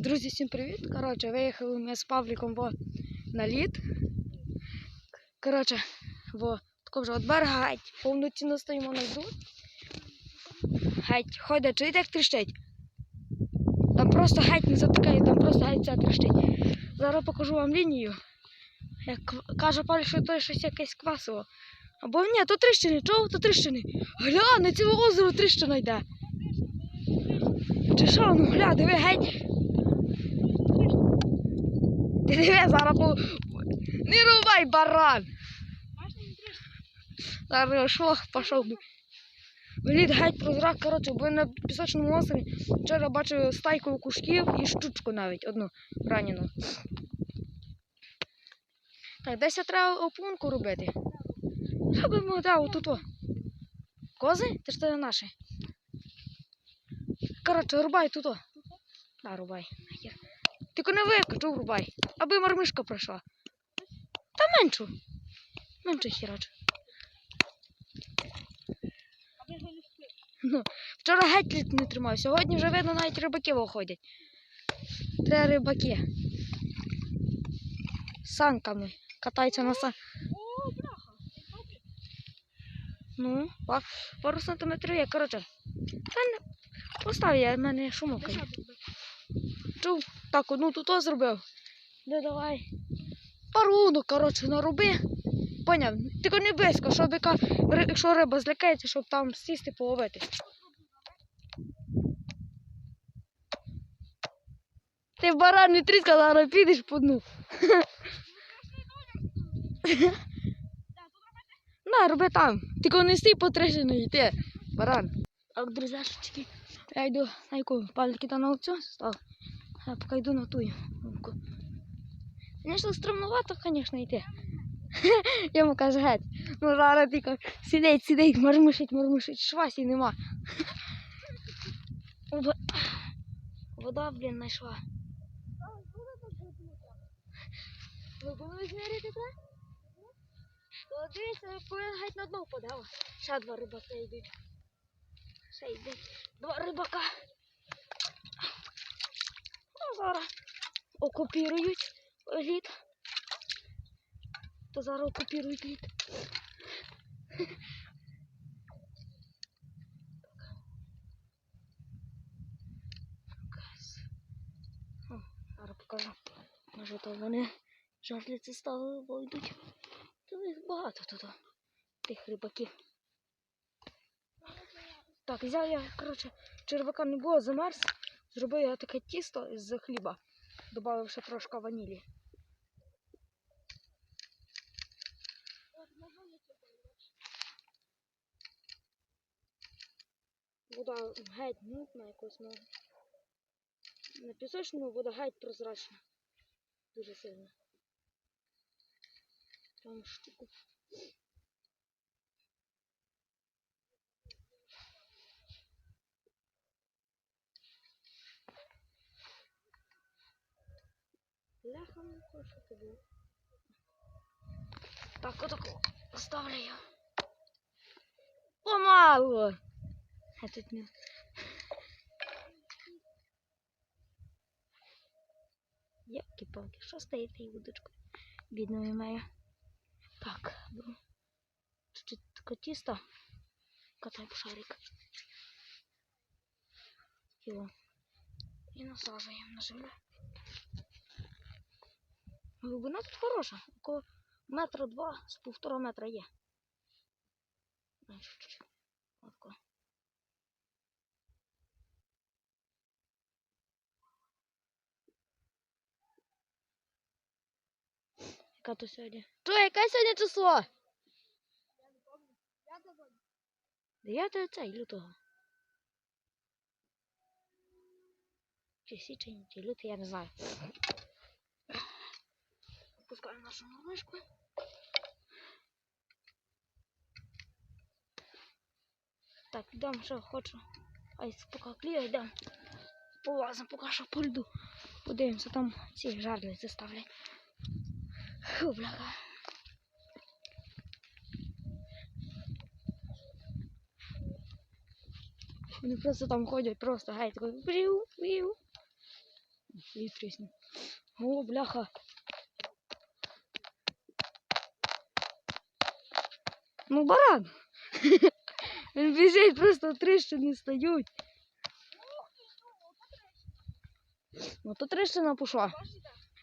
Друзі, всім привіт! Коротше, виїхали ми з Павліком во, на лід. Коротше, во, тако вже від берега геть. Повноцінно стоїмо на льду. Геть, ходить, чуєте, як тріщить? Там просто геть не затикає, там просто геть все тріщить. Зараз покажу вам лінію. Як каже Павлік, що то щось якесь квасово. Або ні, то тріщини, чого то тріщини? Гля, на ціле озеро тріщина йде. Чи що, ну гля, диви геть. Ти диви, зараз по... Не рубай, баран! Зараз шох пішов би. Лід геть прозрак, коротше, бо на пісочному острові вчора бачив стайку кушків і щучку навіть одну ранену. Так, десь треба опунку робити. Робимо, да, отут. о. Кози? Це ж це наші. Коротше, рубай тут. о. Да, рубай. Нахер. Тільки не викачу, рубай. Аби мармишка пройшла. Та меншу. Менше хірач. Ну, вчора геть лід не тримав. Сьогодні вже видно навіть рибаки виходять. Три рибаки. Санками. Катаються на сан. Ну, пару сантиметрів є. Коротше. Та не. Постав я, в мене шумок. Чув? Так, одну тут зробив. Не давай. Пару, ну, коротше, нароби. Поняв? Тільки не близько, щоб яка, якщо риба злякається, щоб там сісти половити. Ти баран не тріска, зараз підеш по дну. На, роби там. Тільки не стій по трещині йти, баран. Так, друзяшечки, я йду на яку пальки та на аукціон став. Я поки йду на ту лунку. Звісно, стремновато, звісно, йти. Йому каже геть. Ну зараз тільки сидить, сидить, мармишить, мармишить, швасі нема. Вода, блін, знайшла. Ви були зміряти так? То дивіться, повинен геть на дно подав. Ще два рибака йдуть. Ще йдуть. Два рибака. Зараз окупірують лід. То зараз окупірують лід. Зараз покажу. Може то вони жарлиці ставили, бо йдуть. То їх багато тут. Тих рибаків. Так, взяв я, коротше, червака не було, замерз. Зробив я таке тісто з хліба, додав ще трошки ванілі. Вода геть мутна якось, ну. На пісочному вода геть прозрачна. Дуже сильно. Там штуку. Ляха муха, що це було? Так, отако ставлю. Помалу. Я тут не. Які палки, що стоїть цією удочкою? Бідною має. Так, беру. Чуть-чуть тісто. Катай шарик. Його. І насаджуємо на землю. Глибина тут хороша. Около метра два з півтора метра є. Отако. Яка то сьогодні? Що, яке сьогодні число? Дев'яте цей лютого. Чи січень, чи лютий, я не знаю. Пускаю нашу малышку. Так, йдемо, що хочу. Ай, поки кліє, йдемо. Полазимо поки що по льду. Подивимося, там ці жарлиці ставлять. Фу, бляха. Вони просто там ходять, просто геть такий. Віу, віу. І тріснув. О, бляха. Ну, баран. Він біжить, просто тріщини стають. Ну, то тріщина пішла.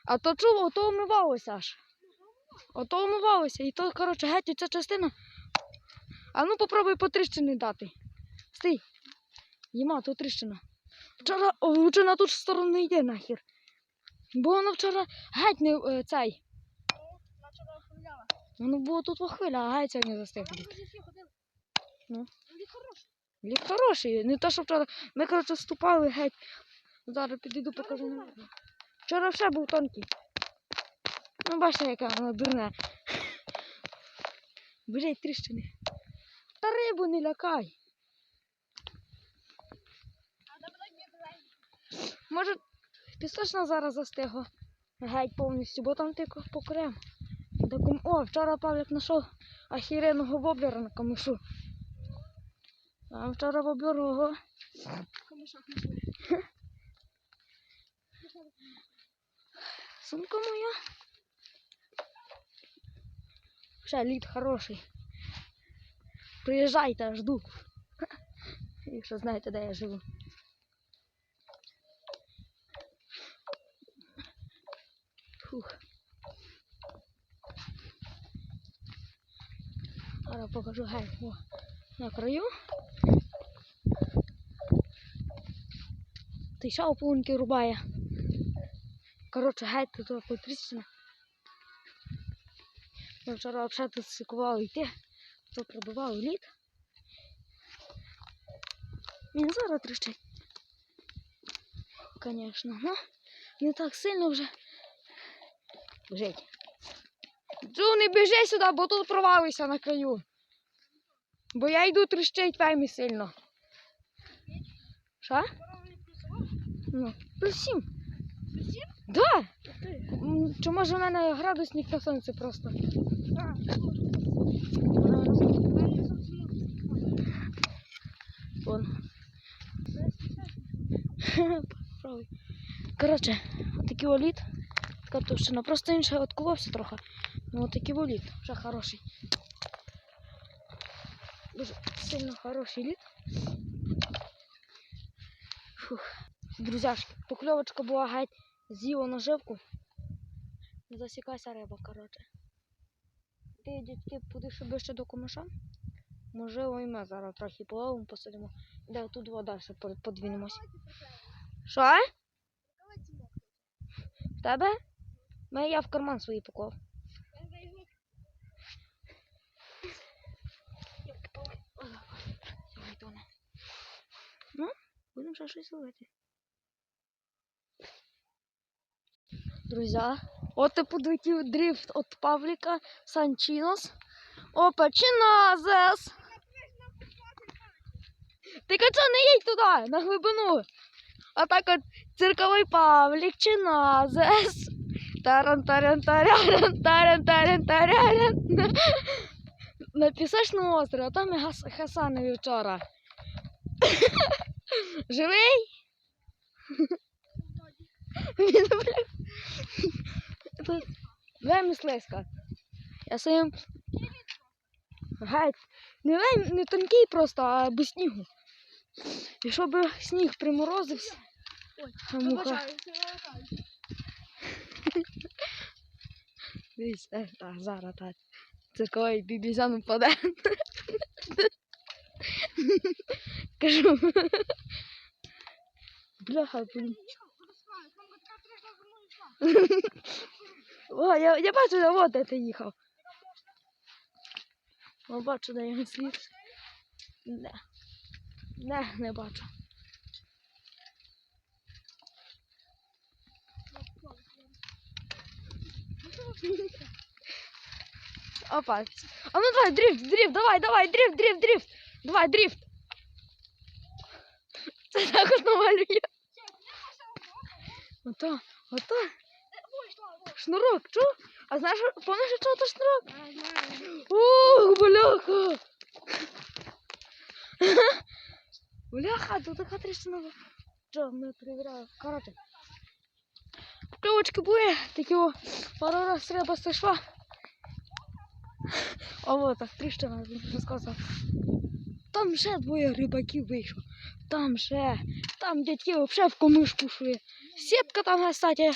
А то чув, ото умивалося аж. Ото умивалося. І то, коротше, геть ця частина. А ну попробуй по тріщині дати. Стій. Єма, то тріщина. Вчора, лучше на ту ж сторону йде нахер. Бо воно вчора геть не е, цей. Начала хвиляла. Воно було тут во хвиля, а геть сьогодні застиг. Ну. Він хороший. Лік хороший. Не то, що вчора. Ми, коротше, вступали геть. Зараз підійду покажу. Вчора ще був тонкий. Ну, бачите, яка вона дурна. Біжить тріщини. Та рибу не лякай. Не. Може, пісочна зараз застигла. Геть повністю, бо там тільки покрем. Докум... О, вчора Павлік знайшов ахіреного воблера на камишу. А вчора воблер ого. Камишок не буде. Сумка моя. Ще лід хороший. Приїжджайте, жду. Якщо знаєте, де я живу. Фух. Покажу. О, на краю. Ти ще ополунки рубає. Коротше, геть тут така тріщина. Ми вчора взагалі тут сикували йти, то пробивали лід. Він зараз тріщить. Звісно, ну не так сильно вже. Біжить. Джу, не біжи сюди, бо тут провалився на краю. Бо я йду тріщить вельми сильно. Що? Ну, плюс сім. Да. Ух ти. М, Чи може в мене градусник на сонці просто? Вон. Коротше, такий оліт. Така товщина. Просто інше отколовся трохи. Ну такий оліт. Вже хороший. Дуже сильно хороший лід. Фух. Друзяшки, покльовочка була геть з'їла наживку. Засікайся риба, коротше. Ти, дядьки, будеш ближче до комиша? Можливо, і ми зараз трохи половимо, посидимо. Де тут вода ще подвінемось. Що? В тебе? Ми я в карман свій поклав. Ну, будемо ще щось ловити. Друзі, от і підлетів дрифт від Павліка Санчінос. Опа, Чиназес! Ти кача не їдь туди, на глибину. А так от цирковий Павлік Чиназес. Таран таран тараран таран таран тараран. На пісочному острові, а там і Хасанові вчора. Живий? Він, Тут вельми слизько. Я своїм. Геть. Не, вельми- не тонкий просто, а без снігу. І щоб сніг приморозився. Ой, муха. Дивись, е, зараз так. Цирковий бібізян впаде. Кажу. Бляха, блін. О, я, я бачу, де от де їхав. Я бачу, де його слід. Не. Не, не бачу. Опа. А ну давай, дрифт, дрифт, давай, давай, дрифт, дрифт, дрифт. Давай, дрифт. Це також намалює. Ото, ото. Ой, йшла, ой. Шнурок, чув? А знаєш, помниш, що це шнурок? А, знаю. Ух, бляха! Бляха, тут така тріщина. Що, ми перевіряли. Коротше. покльовочки були, такі о, пару раз треба сошла. А вот так тріщина, він вже сказав. Там ще двоє рибаків вийшло. Там ще, там дядьки взагалі в комишку йшли. Сітка там, кстати.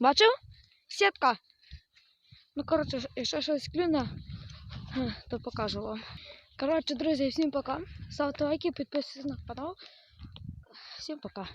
Бачив? Сітка. Ну, коротше, якщо щось клюне, ге, то покажу вам. Коротше, друзі, всім пока. Ставте лайки, підписуйтесь на канал. Всім пока.